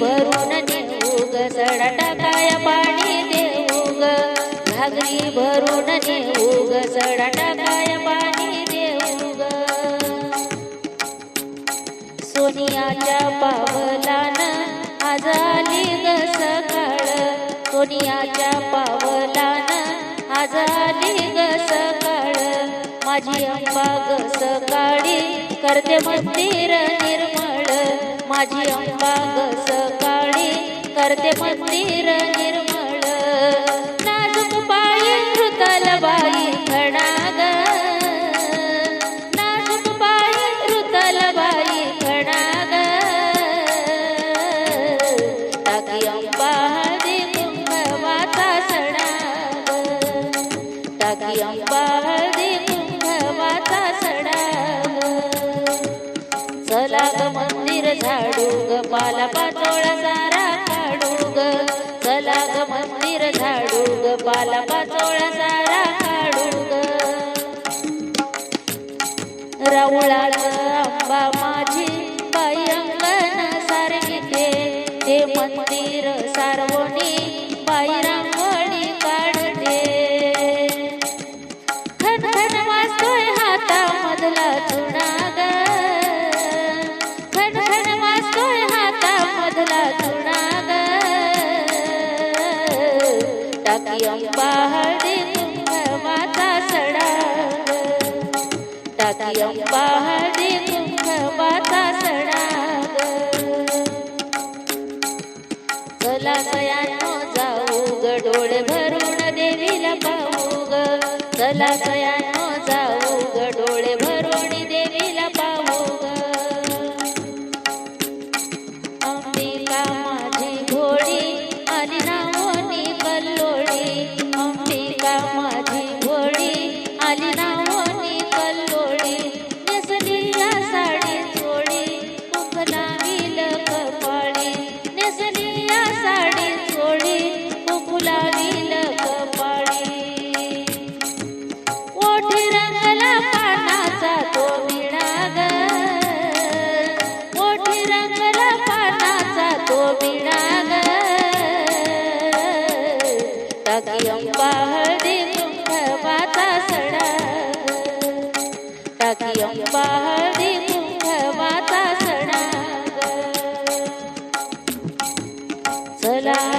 भरून नेऊ ग सडा टाकाया पाणी देऊ ग घागरी भरून नेऊ ग सडा टाकाया पाणी देऊ ग सोनियाच्या पावलान आज आली ग सकाळ. सोनियाच्या पावलान आज आली ग माझी अंबा ग सकाळी करते मंदिर निर्मळ. माझी अंबा ग सकाळी करते मंदिर निर्मळ. नाजूक पायी ऋतल बाई खडा नाजूक पायी ऋतल बाई खडा ग टाकी अंबा हळदी कुंकवाचा सडा ग टाकी अंबा हळदी झाडू ग पाचोळा सारा काढू ग चला ग मंदिर झाडू ग पाला पाचोळा सारा काढू ग राऊळाचं आंबा माझी बाई अंगण सारखी ते मंदिर सारवणी बाई अंबा हळदी कुंकवाचा सडा टाकी अंबा हळदी कुंकवाचा सडा चला सयानो जाऊ ग डोळे भरून देवीला पाहू ग. चला सयानो टाकी अंबा हळदी कुंकवाचा सडा. ग टाकी अंबा सडा. चला